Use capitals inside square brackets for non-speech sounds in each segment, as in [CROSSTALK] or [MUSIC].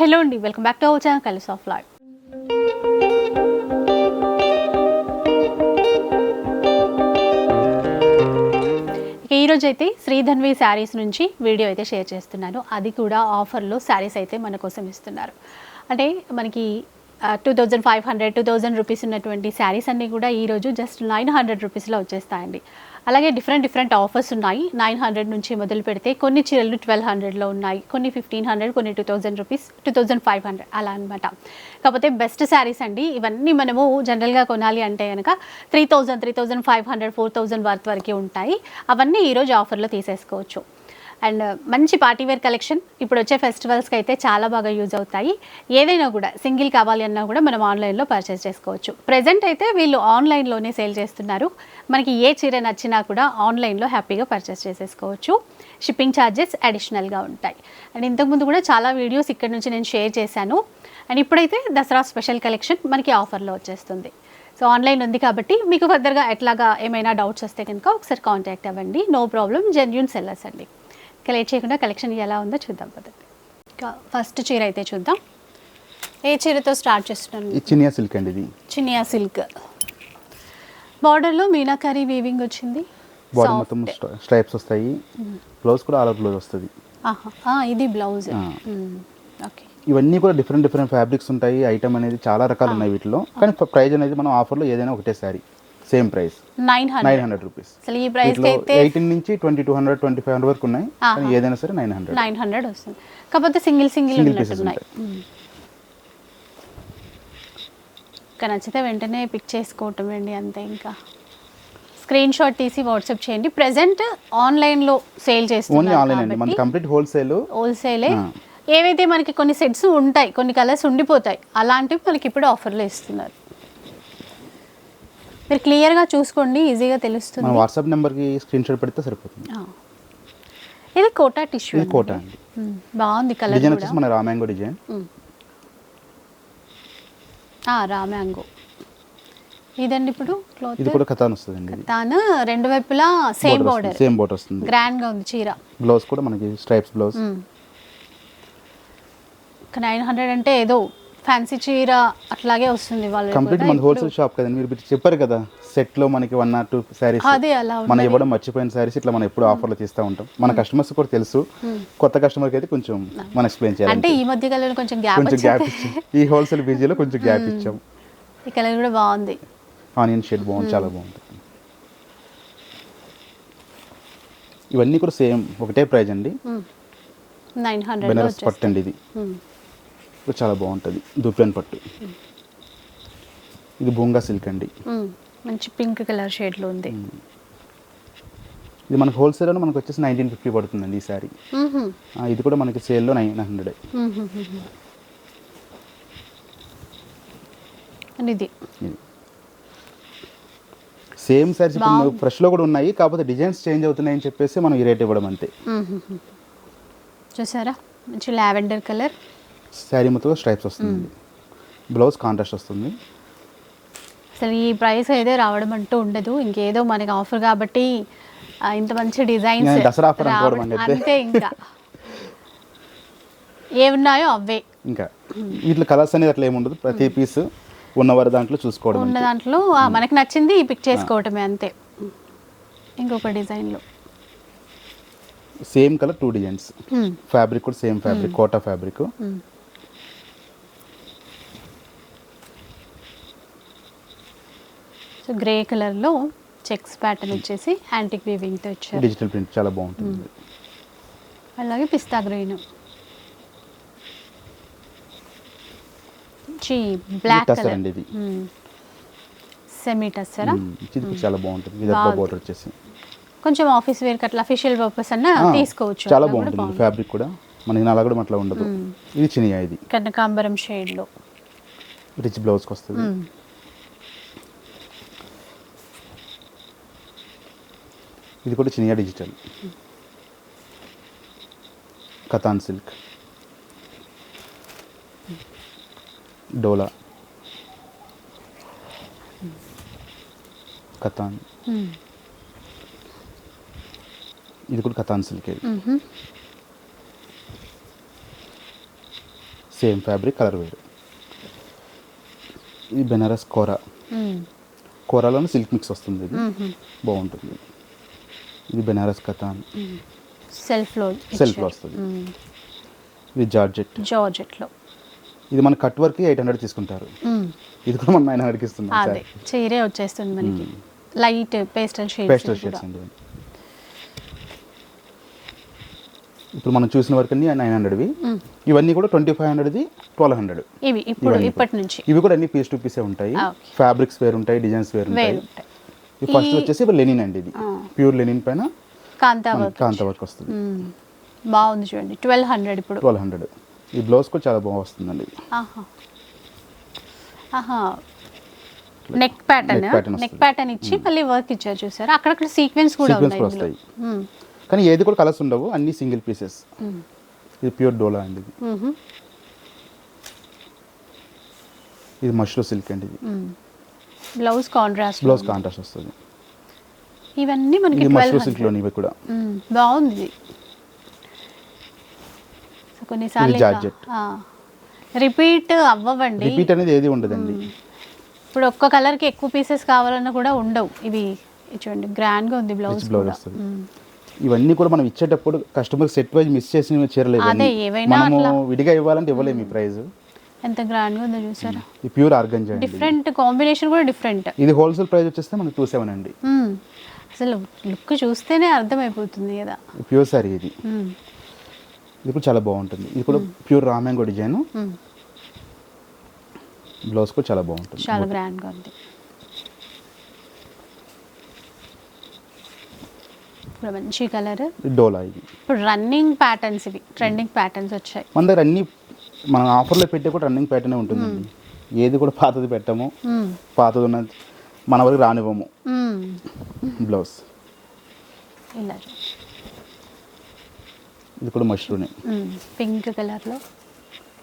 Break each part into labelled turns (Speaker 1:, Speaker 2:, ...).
Speaker 1: Hello అండి welcome back to our channel కలిస్ of live ఈరోజు అయితే శ్రీధన్వి శారీస్ నుంచి వీడియో అయితే షేర్ చేస్తున్నాను. అది కూడా ఆఫర్లో శారీస్ అయితే మన కోసం ఇస్తున్నారు. అంటే మనకి two thousand five hundred two thousand rupees ఉన్నటువంటి శారీస్ అన్నీ కూడా ఈరోజు జస్ట్ నైన్ హండ్రెడ్ రూపీస్లో వచ్చేస్తాయండి. అలాగే డిఫరెంట్ డిఫరెంట్ ఆఫర్స్ ఉన్నాయి. నైన్ హండ్రెడ్ నుంచి మొదలు పెడితే కొన్ని చీరలు ట్వెల్వ్ హండ్రెడ్లో ఉన్నాయి. కొన్ని ఫిఫ్టీన్ హండ్రెడ్ కొన్ని two thousand rupees two thousand five hundred అలా అనమాట కాకపోతే బెస్ట్ శారీస్ అండి. ఇవన్నీ మనము జనరల్గా కొనాలి అంటే కనుక three thousand three thousand five hundred four thousand worth వరకు ఉంటాయి. అవన్నీ ఈరోజు ఆఫర్లో తీసేసుకోవచ్చు. అండ్ మంచి పార్టీ వేర్ కలెక్షన్. ఇప్పుడు వచ్చే ఫెస్టివల్స్కి అయితే చాలా బాగా యూజ్ అవుతాయి. ఏదైనా కూడా సింగిల్ కావాలి అన్నా కూడా మనం ఆన్లైన్లో పర్చేస్ చేసుకోవచ్చు. ప్రజెంట్ అయితే వీళ్ళు ఆన్లైన్లోనే సేల్ చేస్తున్నారు. మనకి ఏ చీర నచ్చినా కూడా ఆన్లైన్లో హ్యాపీగా పర్చేస్ చేసేసుకోవచ్చు. షిప్పింగ్ ఛార్జెస్ అడిషనల్గా ఉంటాయి. అండ్ ఇంతకుముందు కూడా చాలా వీడియోస్ ఇక్కడ నుంచి నేను షేర్ చేశాను. అండ్ ఇప్పుడైతే దసరా స్పెషల్ కలెక్షన్ మనకి ఆఫర్లో వచ్చేస్తుంది. సో ఆన్లైన్ ఉంది కాబట్టి మీకు ఫర్దర్గా ఎట్లాగా ఏమైనా డౌట్స్ వస్తే కనుక ఒకసారి కాంటాక్ట్ అవ్వండి. నో ప్రాబ్లం జెన్యున్ సెల్లర్స్ అండి. ఇక లేట్ చేయకుండా కలెక్షన్ ఎలా ఉందో చూద్దాం పదండి ఇక ఫస్ట్ చీర అయితే చూద్దాం. ఏ చీరతో స్టార్ట్ చేస్తున్నాను
Speaker 2: చినియా సిల్క్ అండి ఇది.
Speaker 1: చినియా సిల్క్. బార్డర్లో మీనాకారి వీవింగ్ వచ్చింది.
Speaker 2: Body
Speaker 1: Soft.
Speaker 2: మొత్తం స్ట్ర- స్ట్రైప్స్ వస్తాయి. బ్లౌజ్ కూడా ఆల్ బ్లౌజ్ వస్తుంది.
Speaker 1: ఇది బ్లౌజ్. ఓకే.
Speaker 2: ఇవన్నీ కూడా డిఫరెంట్ డిఫరెంట్ ఫ్యాబ్రిక్స్ ఉంటాయి. ఐటమ్ అనేది చాలా రకాలు ఉన్నాయి వీటిలో. కానీ ప్రైస్ అనేది మనం ఆఫర్లో ఏదైనా ఒకటే sari same price.
Speaker 1: Nine
Speaker 2: nine
Speaker 1: hundred
Speaker 2: rupees.
Speaker 1: అసలు ఈ
Speaker 2: వీటిలో
Speaker 1: అయితే
Speaker 2: ఎయిటీన్ నుంచి twenty two hundred twenty five hundred వరకు ఉన్నాయి. కానీ. ఏదైనా సరే నైన్ హండ్రెడ్.
Speaker 1: నైన్ హండ్రెడ్ వస్తుంది. కాకపోతే సింగిల్ సింగిల్ ఉన్నట్టున్నాయి ఇంకా నచ్చితే వెంటనే పిక్ చేసుకోవటం అండి అంతే ఇంకా. స్క్రీన్ షాట్ తీసి వాట్సాప్ చేయండి. ప్రెసెంట్ ఆన్లైన్లో సేల్
Speaker 2: ఓన్లీ
Speaker 1: చేస్తున్నారు
Speaker 2: ఆన్లైన్ అండి. మన కంప్లీట్ హోల్సేల్
Speaker 1: హోల్సేలే. ఏవైతే మనకి కొన్ని సెట్స్ ఉంటాయి కొన్ని కలర్స్ ఉండిపోతాయి అలాంటివి మనకి ఇప్పుడు ఆఫర్లో ఇస్తున్నారు. మీరు క్లియర్గా చూసుకోండి ఈజీగా తెలుస్తుంది.
Speaker 2: వాట్సాప్ నెంబర్కి స్క్రీన్ షాట్ పెడితే సరిపోతుంది.
Speaker 1: ఇది కోటా టిష్యూ
Speaker 2: ఇది కోటా అండి.
Speaker 1: బాగుంది కలర్
Speaker 2: డిజైన్ వచ్చేసి మన రామాంగో డిజైన్.
Speaker 1: ఆ, రా మ్యాంగో ఇదండి ఇప్పుడు క్లాత్?
Speaker 2: ఇది కూడా కథాన్ వస్తుందండి ఇది.
Speaker 1: తాను రెండు వైపులా సేమ్ బార్డర్
Speaker 2: సేమ్ బోర్డర్ వస్తుంది.
Speaker 1: గ్రాండ్గా ఉంది చీర.
Speaker 2: బ్లౌజ్ కూడా మనకి స్ట్రైప్స్ బ్లౌజ్
Speaker 1: నైన్ హండ్రెడ్ అంటే ఏదో ఫ్యాన్సీ చీర అట్లాగే వస్తుంది వాళ్ళు
Speaker 2: కంప్లీట్ మన హోల్సేల్ షాప్ కదండి. మీరు చెప్పారు కదా సెట్లో మనకి వన్ ఆర్ టూ శారీస్
Speaker 1: అదే అలా
Speaker 2: మనం. ఇవ్వడం మర్చిపోయిన శారీస్ ఇట్లా మనం ఎప్పుడు ఆఫర్లు తీస్తూ ఉంటాం. మన కస్టమర్స్ కూడా తెలుసు. కొత్త కస్టమర్కి అయితే కొంచెం మనం ఎక్స్ప్లెయిన్
Speaker 1: అంటే
Speaker 2: చేయాలి
Speaker 1: ఈ మధ్య కాలంలో కొంచెం గ్యాప్
Speaker 2: కొంచెం గ్యాప్ ఇచ్చాం. ఈ హోల్సేల్ బీజీలో కొంచెం గ్యాప్ ఇచ్చాం.
Speaker 1: ఈ కలర్ కూడా బాగుంది.
Speaker 2: ఆనియన్ షేడ్ బాగుంది చాలా బాగుంటుంది ఇవన్నీ కూడా సేమ్ ఒకటే ప్రైజ్ అండి.
Speaker 1: నైన్ హండ్రెడ్
Speaker 2: బెనారస్ పట్టు అండి ఇది. ఇది చాలా బాగుంటుంది. దుప్లన్ పట్టు. ఇది బొంగా సిల్క్ అండి.
Speaker 1: మంచి పింక్ కలర్ షేడ్లో ఉంది.
Speaker 2: ఇది మనకు హోల్సేల్లో మనకు వచ్చేసి నైన్టీన్ ఫిఫ్టీ పడుతుందండి ఈ సారీ. ఇది కూడా మనకి సేల్లో నైన్ హండ్రెడ్.
Speaker 1: ఇది.
Speaker 2: సేమ్ సారీస్ ఇప్పుడు
Speaker 1: బాగుంది.
Speaker 2: ఫ్రెష్లో కూడా ఉన్నాయి కాకపోతే డిజైన్స్ చేంజ్ అవుతున్నాయి అని చెప్పేసి మనం ఈ రేట్ ఇవ్వడం అంతే.
Speaker 1: చూసారా? మంచి లావెండర్ కలర్.
Speaker 2: శారీ మొత్తం స్ట్రైప్స్ వస్తుంది. బ్లౌజ్ కాంట్రాస్ట్ వస్తుంది.
Speaker 1: అసలు ఈ ప్రైస్ అయితే రావడం అంటూ ఉండదు. ఇంకేదో మనకి ఆఫర్ కాబట్టి ఇంత మంచి డిజైన్స్
Speaker 2: దసరా.
Speaker 1: అంతే ఇంకా. [LAUGHS] ఏమున్నాయో అవే.
Speaker 2: ఇంకా. వీటిలో కలర్స్ అనేది అట్లా ఏముండదు ప్రతి పీస్ ఉన్నవారి దాంట్లో చూసుకోవడం
Speaker 1: ఉన్న. దాంట్లో మనకి నచ్చింది పిక్ చేసుకోవటమే అంతే. ఇంకొక డిజైన్లో
Speaker 2: same colour two designs fabric కూడా same fabric Kota fabric
Speaker 1: so grey కలర్లో చెక్స్ ప్యాటర్న్ వచ్చేసి యాంటిక్ వీవింగ్తో వచ్చారు
Speaker 2: డిజిటల్ ప్రింట్ చాలా బాగుంటుంది.
Speaker 1: అలాగే పిస్తా గ్రీన్. Black colour.
Speaker 2: అండి ఇది.
Speaker 1: సెమీ టస్సరా?
Speaker 2: చాలా బాగుంటుంది. ఇది. బోర్డర్ వచ్చేసి.
Speaker 1: కొంచెం ఆఫీస్ వేర్ అట్లా అఫీషియల్ పర్పస్ అన్న తీసుకోవచ్చు.
Speaker 2: చాలా బాగుంటుంది. ఫ్యాబ్రిక్ కూడా. మనకి నలా కూడా అట్లా ఉండదు. ఇది చినియా ఇది.
Speaker 1: కనకాంబరం షేడ్లో
Speaker 2: రిచ్ బ్లౌజ్కి వస్తుంది. ఇది కూడా చినియా డిజిటల్. కథాన్ సిల్క్. డోలా. కథాన్. ఇది కూడా Katan silk. Same fabric colour వేరు. ఇది బెనారస్ కోరా. కోరాలోనే సిల్క్ మిక్స్ వస్తుంది ఇది. బాగుంటుంది. ఇది బెనారస్ కథాన్
Speaker 1: సెల్ఫ్లో
Speaker 2: సెల్ఫ్లో వస్తుంది. ఇది జార్జెట్.
Speaker 1: జార్జెట్లో.
Speaker 2: ఇది మన కట్ వర్క్ ఎయిట్ హండ్రెడ్ తీసుకుంటారు. ఇది కూడా మనం నైన్ హండ్రెడ్కి ఇస్తున్నాం
Speaker 1: అదే చీరే వచ్చేస్తుంది మనకి. Light pastel
Speaker 2: pastel
Speaker 1: shades
Speaker 2: shades అండి. ఇప్పుడు మనం చూసిన వరకు అన్ని నైన్ హండ్రెడ్వి. ఇవన్నీ కూడా ట్వంటీ ఫైవ్ హండ్రెడ్ది ట్వెల్వ్ హండ్రెడ్.
Speaker 1: ఇవి ఇప్పుడు ఇప్పటి నుంచి.
Speaker 2: ఇవి కూడా అన్ని పీస్ టు పీసే ఉంటాయి. ఫ్యాబ్రిక్స్ వేరు ఉంటాయి డిజైన్స్ వేరు ఉంటాయి ఫస్ట్ వచ్చేసి లెనిన్ అండి ఇది. ప్యూర్ లెనిన్ పైన
Speaker 1: కాంతా
Speaker 2: కాంత వర్క్ వస్తుంది.
Speaker 1: బాగుంది చూడండి ట్వెల్వ్ హండ్రెడ్ ఇప్పుడు
Speaker 2: ట్వెల్వ్ హండ్రెడ్ ఈ బ్లౌజ్ కూడా చాలా బాగా వస్తుందండి
Speaker 1: నెక్ ప్యాటర్న్ నెక్. ప్యాటర్న్ ఇచ్చి మళ్ళీ వర్క్ ఇచ్చారు చూసారు అక్కడక్కడ సీక్వెన్స్ కూడా.
Speaker 2: వస్తాయి. కానీ ఏది కూడా కలర్స్ ఉండవు అన్ని సింగిల్ పీసెస్. ఇది ప్యూర్ డోలా అండి ఇది. ఇది మష్రూ సిల్క్ అండి ఇది.
Speaker 1: బ్లౌజ్ కాంట్రాస్ట్
Speaker 2: బ్లౌజ్ కాంట్రాస్ట్ వస్తుంది.
Speaker 1: ఇవన్నీ మనకి
Speaker 2: ఇది
Speaker 1: ట్వెల్వ్
Speaker 2: మష్రూ సిల్క్లోని ఇవి కూడా.
Speaker 1: బాగుంది. కొన్నిసార్లు
Speaker 2: జార్జెట్.
Speaker 1: రిపీట్ అవ్వవండి.
Speaker 2: రిపీట్ అనేది ఏది ఉండదండి.
Speaker 1: ఇప్పుడు ఒక్క కలర్కి ఎక్కువ పీసెస్ కావాలన్నా కూడా ఉండవు. ఇవి చూడండి గ్రాండ్గా ఉంది బ్లౌజ్ కూడా.
Speaker 2: వస్తుంది. ఇవన్నీ కూడా మనం ఇచ్చేటప్పుడు కస్టమర్ సెట్ వైజ్ మిస్ చేసిన చీరలు
Speaker 1: అదే,
Speaker 2: ఇవన్నీ.
Speaker 1: ఏవైనా
Speaker 2: మనము. విడిగా ఇవ్వాలంటే ఇవ్వలేము ఈ ప్రైస్
Speaker 1: ఎంత గ్రాండ్గా ఉందో చూసారా?
Speaker 2: ఈ ప్యూర్ ఆర్గంజా ఇది.
Speaker 1: డిఫరెంట్ కాంబినేషన్ కూడా డిఫరెంట్
Speaker 2: ఇది హోల్సేల్ ప్రైస్ వచ్చేస్తే మనకి టూ సెవెన్ అండి.
Speaker 1: అసలు లుక్ చూస్తేనే అర్థమైపోతుంది కదా.
Speaker 2: ప్యూర్ సారీ ఇది. ఇది కూడా చాలా బాగుంటుంది. ఇది కూడా ప్యూర్ రామ్యాంగో డిజైన్. బ్లౌజ్ కూడా చాలా బాగుంటుంది.
Speaker 1: చాలా గ్రాండ్గా ఉంది. ఇప్పుడు మంచి కలర్
Speaker 2: ఇది డోలా ఇది.
Speaker 1: ఇప్పుడు రన్నింగ్ ప్యాటర్న్స్ ఇవి ట్రెండింగ్ ప్యాటర్న్స్ వచ్చాయి.
Speaker 2: మన దగ్గర అన్ని మన ఆఫర్లో పెట్టే కూడా రన్నింగ్ ప్యాటర్న్ ఉంటుందండి. ఏది కూడా పాతది పెట్టము. పాతది ఉన్నది మన వరకు రానివ్వము. బ్లౌజ్ ఇది కూడా మష్రూనే
Speaker 1: మ్మ్. పింక్ కలర్లో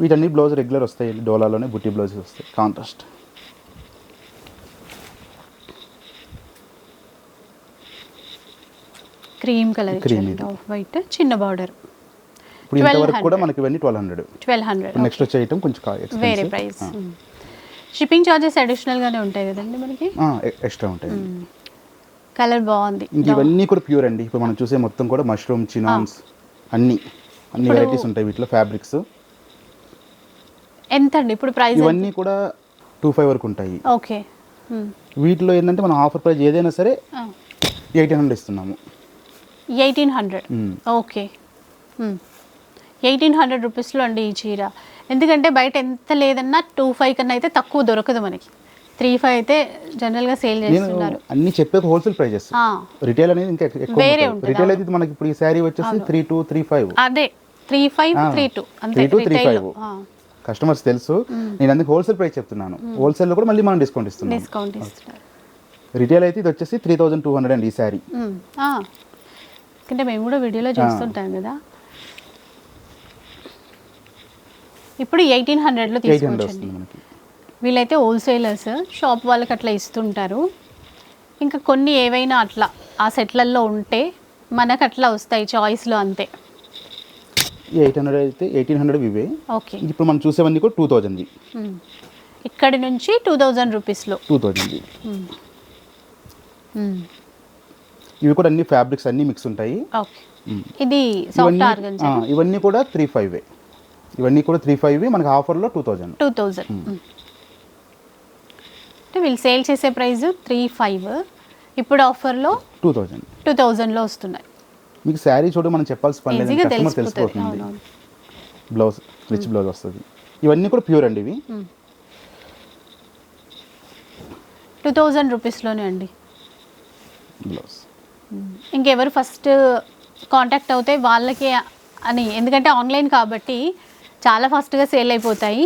Speaker 2: వీటన్ని బ్లౌజ్ రెగ్యులర్ వస్తాయి. డోలాలోనే బుట్టి బ్లౌజెస్ వస్తాయి. Contrast
Speaker 1: cream colour off white చిన్న బార్డర్
Speaker 2: ఇప్పుడు ఇంతవరకు కూడా
Speaker 1: 1200.
Speaker 2: మనకి ఇవన్నీ twelve hundred.
Speaker 1: Twelve hundred
Speaker 2: next వచ్చే ఐటమ్ కొంచెం
Speaker 1: వేరే ప్రైస్ షిప్పింగ్ చార్జెస్ అడిషనల్ గానే ఉంటాయి కదండి మనకి?
Speaker 2: ఎక్స్ట్రా ఉంటాయి.
Speaker 1: కలర్ బాగుంది.
Speaker 2: ఇంక ఇవన్నీ కూడా ప్యూర్ అండి. ఇప్పుడు మనం చూసే మొత్తం కూడా మష్రూమ్ చినాన్స్ అన్ని అన్ని
Speaker 1: ఇప్పుడు-
Speaker 2: వెరైటీస్ ఉంటాయి వీటిలో ఫ్యాబ్రిక్స్
Speaker 1: ఎంత అండి ఇప్పుడు ప్రైస్
Speaker 2: ఇవన్నీ కూడా టూ ఫైవ్ వరకు ఉంటాయి.
Speaker 1: ఓకే
Speaker 2: వీటిలో ఏంటంటే మనం ఆఫర్ ప్రైస్ ఏదైనా సరే ఎయిటీన్ హండ్రెడ్ ఇస్తున్నాము.
Speaker 1: Eighteen hundred. Okay eighteen hundred రూపీస్లో అండి ఈ చీర. ఎందుకంటే బయట ఎంత లేదన్నా టూ ఫైవ్ కన్నా అయితే తక్కువ దొరకదు మనకి. త్రీ ఫైవ్ అయితే జనరల్గా సేల్
Speaker 2: నేను
Speaker 1: చేస్తున్నారు.
Speaker 2: అన్ని చెప్పేది హోల్సేల్ ప్రైజెస్ రిటైల్ అనేది ఇంకా ఎక్కువ
Speaker 1: వేరే
Speaker 2: రిటైల్ అయితే మనకి ఇప్పుడు ఈ శారీ వచ్చేసి త్రీ టూ త్రీ ఫైవ్.
Speaker 1: అదే త్రీ ఫైవ్ త్రీ టూ. అంతే retail
Speaker 2: five.
Speaker 1: లో. ఆ,
Speaker 2: కస్టమర్స్ తెలుసు. నేను అందుకు హోల్సేల్ ప్రైస్ చెప్తున్నాను. హోల్సేల్లో కూడా మళ్ళీ మనం డిస్కౌంట్ ఇస్తున్నాం.
Speaker 1: డిస్కౌంట్ ఇస్తున్నారు.
Speaker 2: రిటైల్ అయితే ఇది వచ్చేసి త్రీ థౌసండ్ టూ హండ్రెడ్ అండి ఈ శారీ.
Speaker 1: ఎందుకంటే మేము కూడా వీడియోలో చూస్తుంటాం కదా. ఇప్పుడు ఎయిటీన్ హండ్రెడ్లో
Speaker 2: మనకి.
Speaker 1: వీళ్ళైతే హోల్సేలర్స్ షాప్ వాళ్ళకి అట్లా ఇస్తుంటారు. ఇంకా కొన్ని ఏవైనా అట్లా ఆ సెట్లల్లో ఉంటే మనకు అట్లా వస్తాయి చాయిస్లో అంతే.
Speaker 2: ఎయిట్ హండ్రెడ్ అయితే ఎయిటీన్ హండ్రెడ్ ఇవే.
Speaker 1: ఓకే.
Speaker 2: ఇప్పుడు మనం చూసేవన్నీ కూడా టూ థౌజండ్.
Speaker 1: ఇక్కడి నుంచి టూ థౌజండ్ రూపీస్లో.
Speaker 2: టూ థౌజండ్ ఇవి కూడా అన్ని ఫ్యాబ్రిక్స్ అన్ని మిక్స్ ఉంటాయి.
Speaker 1: ఓకే. ఇది
Speaker 2: ఇవన్నీ కూడా త్రీ ఫైవ్ ఇవన్నీ కూడా త్రీ ఫైవ్ మనకి ఆఫర్లో టూ థౌజండ్
Speaker 1: టూ థౌజండ్ అంటే వీళ్ళు సేల్ చేసే ప్రైస్ త్రీ ఫైవ్ ఇప్పుడు ఆఫర్లో
Speaker 2: టూ థౌజండ్
Speaker 1: టూ థౌజండ్లో వస్తున్నాయి.
Speaker 2: మీకు శారీ చూడ మనం చెప్పాల్సిన పని లేదు కస్టమర్
Speaker 1: తెలిసిపోతుంది.
Speaker 2: బ్లౌజ్ రిచ్ బ్లౌజ్ వస్తుంది. ఇవన్నీ కూడా ప్యూర్ అండి ఇవి.
Speaker 1: టూ థౌజండ్ రూపీస్లోనే అండి.
Speaker 2: బ్లౌజ్
Speaker 1: ఇంకెవరు ఫస్ట్ కాంటాక్ట్ అవుతే వాళ్ళకి అని ఎందుకంటే ఆన్లైన్ కాబట్టి చాలా ఫాస్ట్గా సేల్ అయిపోతాయి.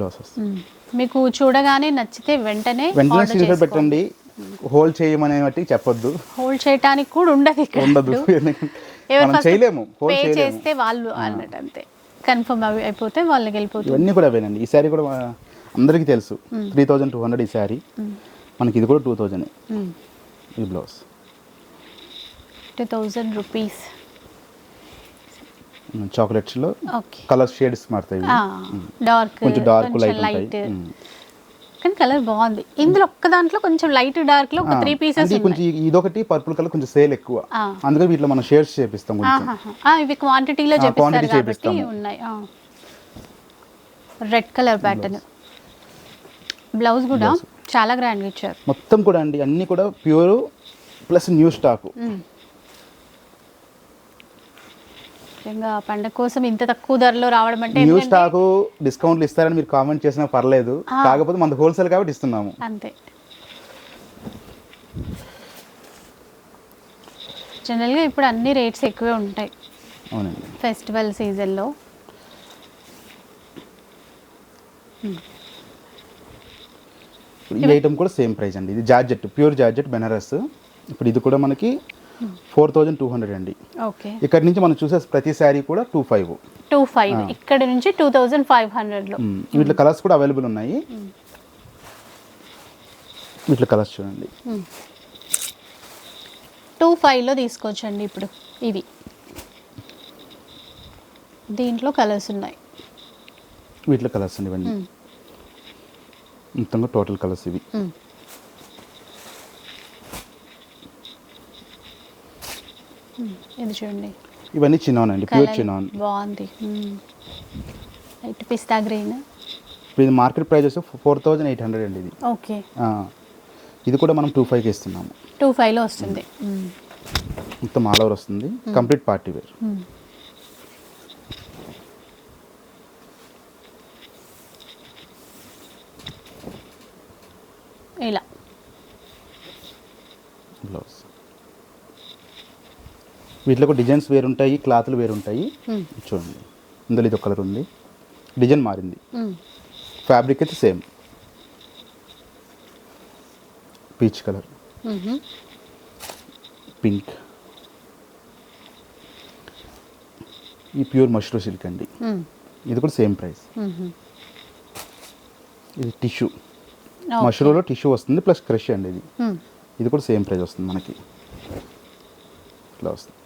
Speaker 2: వస్తుంది
Speaker 1: మీకు చూడగానే నచ్చితే వెంటనే
Speaker 2: వెంటనే స్క్రీన్ పెట్టండి. హోల్డ్ చేయమని బట్టి చెప్పొద్దు.
Speaker 1: హోల్డ్ చేయడానికి కూడా ఉండదు ఇక్కడ.
Speaker 2: ఉండదు. [LAUGHS] మనం చేయలేము.
Speaker 1: పే చేస్తే వాళ్ళు అన్నట్టు అంతే. కన్ఫర్మ్ అవి అయిపోతే వాళ్ళకి వెళ్ళిపోతుంది.
Speaker 2: ఇవన్నీ కూడా అవేనండి. ఈ శారీ కూడా అందరికీ తెలుసు. త్రీ థౌజండ్ టూ హండ్రెడ్ ఈ శారీ. మనకి ఇది కూడా టూ థౌజండ్ ఈ బ్లౌజ్
Speaker 1: టూ థౌజండ్ రూపీస్ చాక్లెట్స్లో
Speaker 2: కలర్ షేడ్స్ మారుతాయి.
Speaker 1: డార్క్
Speaker 2: కొంచెం డార్క్ లైట్.
Speaker 1: కానీ కలర్ బాగుంది. ఇందులో ఒక్క దాంట్లో కొంచెం లైట్ డార్క్లో ఒక త్రీ పీసెస్
Speaker 2: కొంచెం ఇదొకటి పర్పుల్ కలర్ కొంచెం సేల్ ఎక్కువ. అందుకని వీటిలో మనం షేడ్స్ చేపిస్తాం కొంచెం.
Speaker 1: ఇవి క్వాంటిటీలో కాబట్టి
Speaker 2: చేపిస్తాము.
Speaker 1: ఉన్నాయి. Red colour pattern. బ్లౌజ్ కూడా చాలా గ్రాండ్ ఇచ్చారు.
Speaker 2: మొత్తం కూడా అండి అన్ని కూడా ప్యూర్ ప్లస్ న్యూ స్టాక్.
Speaker 1: ముఖ్యంగా పండగ కోసం ఇంత తక్కువ ధరలో రావడం అంటే
Speaker 2: న్యూ స్టాక్ డిస్కౌంట్లు ఇస్తారని మీరు కామెంట్ చేసినా పర్లేదు. కాకపోతే మనది హోల్సేల్ కాబట్టి ఇస్తున్నాము.
Speaker 1: అంతే. జనరల్గా ఇప్పుడు అన్ని రేట్స్ ఎక్కువే ఉంటాయి.
Speaker 2: అవునండి.
Speaker 1: ఫెస్టివల్ సీజన్లో
Speaker 2: ఈ ఐటమ్ కూడా సేమ్ ప్రైస్ అండి. ఇది జార్జెట్ ప్యూర్ జార్జెట్ బెనారస్. ఇప్పుడు ఇది కూడా మనకి ఫోర్ థౌజండ్ టూ హండ్రెడ్ అండి.
Speaker 1: ఓకే.
Speaker 2: ఇక్కడ నుంచి మనం చూసే ప్రతి శారీ కూడా టూ ఫైవ్.
Speaker 1: Two five. ఇక్కడ నుంచి టూ థౌజండ్ ఫైవ్ హండ్రెడ్లో.
Speaker 2: వీటిలో కలర్స్ కూడా అవైలబుల్ ఉన్నాయి. వీటిలో కలర్స్ చూడండి.
Speaker 1: టూ ఫైవ్లో తీసుకోవచ్చండి ఇప్పుడు ఇవి. దీంట్లో కలర్స్ ఉన్నాయి.
Speaker 2: వీటిలో కలర్స్ అండి ఇవన్నీ. మొత్తంగా టోటల్ కలర్స్ ఇవి
Speaker 1: మ్మ్. మ్మ్. ఇది చూడండి.
Speaker 2: ఇవన్నీ చిన్నాన్ అండి ప్యూర్ చిన్నాన్
Speaker 1: బాగుంది. Light pista green.
Speaker 2: ఇది మార్కెట్ వచ్చి ఫోర్ థౌజండ్ ఎయిట్ హండ్రెడ్ అండి ఇది.
Speaker 1: ఓకే.
Speaker 2: ఇది కూడా మనం టూ ఫైవ్కి ఇస్తున్నాము.
Speaker 1: టూ ఫైవ్లో వస్తుంది.
Speaker 2: మొత్తం ఆల్ ఓవర్ వస్తుంది. Complete party wear.
Speaker 1: ఇలా.
Speaker 2: బ్లౌజ్. వీటిలో డిజైన్స్ వేరుంటాయి క్లాత్లు వేరుంటాయి. చూడండి ఇందులో ఇది ఒక కలర్ ఉంది డిజైన్ మారింది. ఫ్యాబ్రిక్ అయితే సేమ్ పీచ్ కలర్. పింక్ ఈ ప్యూర్ మష్రూ సిల్క్ అండి. ఇది కూడా సేమ్ ప్రైస్. ఇది టిష్యూ. మష్రూలో టిష్యూ వస్తుంది ప్లస్ క్రష్ అండి ఇది. ఇది కూడా సేమ్ ప్రైస్ వస్తుంది మనకి ఇట్లా వస్తుంది.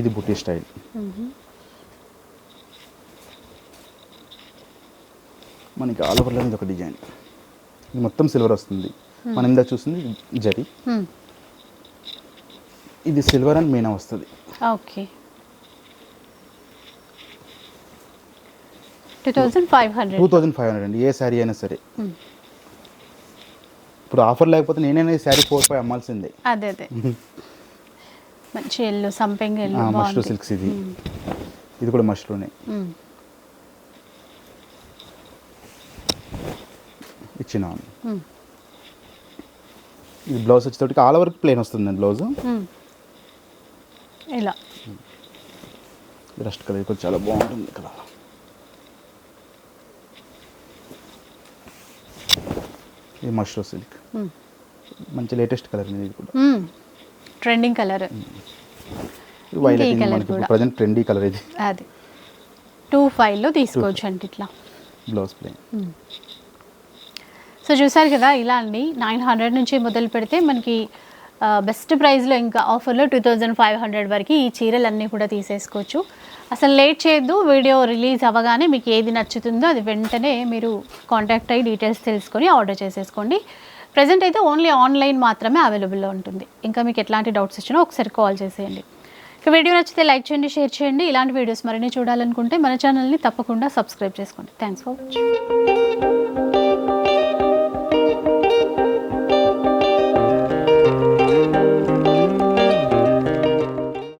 Speaker 2: ఇది బుటీ స్టైల్.
Speaker 1: మ్మ్.
Speaker 2: మనకి ఆల్ ఓవర్లో ఇది ఒక డిజైన్. ఇది మొత్తం సిల్వర్ వస్తుంది. మనం ఇందా చూస్తుంది జరీ.
Speaker 1: మ్మ్.
Speaker 2: ఇది సిల్వర్ అండ్ మీనా వస్తుంది.
Speaker 1: Okay two thousand five
Speaker 2: two
Speaker 1: hundred
Speaker 2: thousand five hundred అండి. ఏ శారీ అయినా సరే. ఇప్పుడు ఆఫర్ లేకపోతే నేనైనా ఈ శారీ ఫోర్ ఫైవ్ అమ్మాల్సిందే.
Speaker 1: అదే అదే. మంచి ఎల్లు సంపెంగ ఎల్లు
Speaker 2: మష్రూ సిల్క్స్ ఇది. ఇది కూడా మష్రూనే. ఇచ్చిన. ఇది బ్లౌజ్ వచ్చేటప్పటికి ఆల్ ఓవర్ ప్లేన్ వస్తుంది బ్లౌజ్.
Speaker 1: ఇలా.
Speaker 2: రస్ట్ కలర్ కూడా చాలా బాగుంటుంది కలర్ ఇది మష్రూ సిల్క్. మంచి లేటెస్ట్ కలర్ ఇది కూడా.
Speaker 1: Trending colour.
Speaker 2: వైలెట్
Speaker 1: ఈ
Speaker 2: మనకి. ప్రజెంట్ ట్రెండీ కలర్ ఇది.
Speaker 1: అది. టూ ఫైవ్లో తీసుకోవచ్చు అండి ఇట్లా.
Speaker 2: బ్లౌజ్ ప్లేన్
Speaker 1: సో చూసారు కదా ఇలా అండి. నైన్ హండ్రెడ్ నుంచి మొదలు పెడితే మనకి బెస్ట్ ప్రైస్లో ఇంకా ఆఫర్లో టూ థౌజండ్ ఫైవ్ హండ్రెడ్ వరకు ఈ చీరలన్నీ కూడా తీసేసుకోవచ్చు. అసలు లేట్ చేయొద్దు వీడియో రిలీజ్ అవ్వగానే మీకు ఏది నచ్చుతుందో అది వెంటనే మీరు కాంటాక్ట్ అయ్యి డీటెయిల్స్ తెలుసుకొని ఆర్డర్ చేసేసుకోండి. ప్రజెంట్ అయితే ఓన్లీ ఆన్లైన్ మాత్రమే అవైలబుల్లో ఉంటుంది. ఇంకా మీకు ఎట్లాంటి డౌట్స్ వచ్చినా ఒకసారి కాల్ చేసేయండి. ఇక వీడియో నచ్చితే లైక్ చేయండి షేర్ చేయండి. ఇలాంటి వీడియోస్ మరిన్ని చూడాలనుకుంటే మన ఛానల్ని తప్పకుండా సబ్స్క్రైబ్ చేసుకోండి. Thanks for watching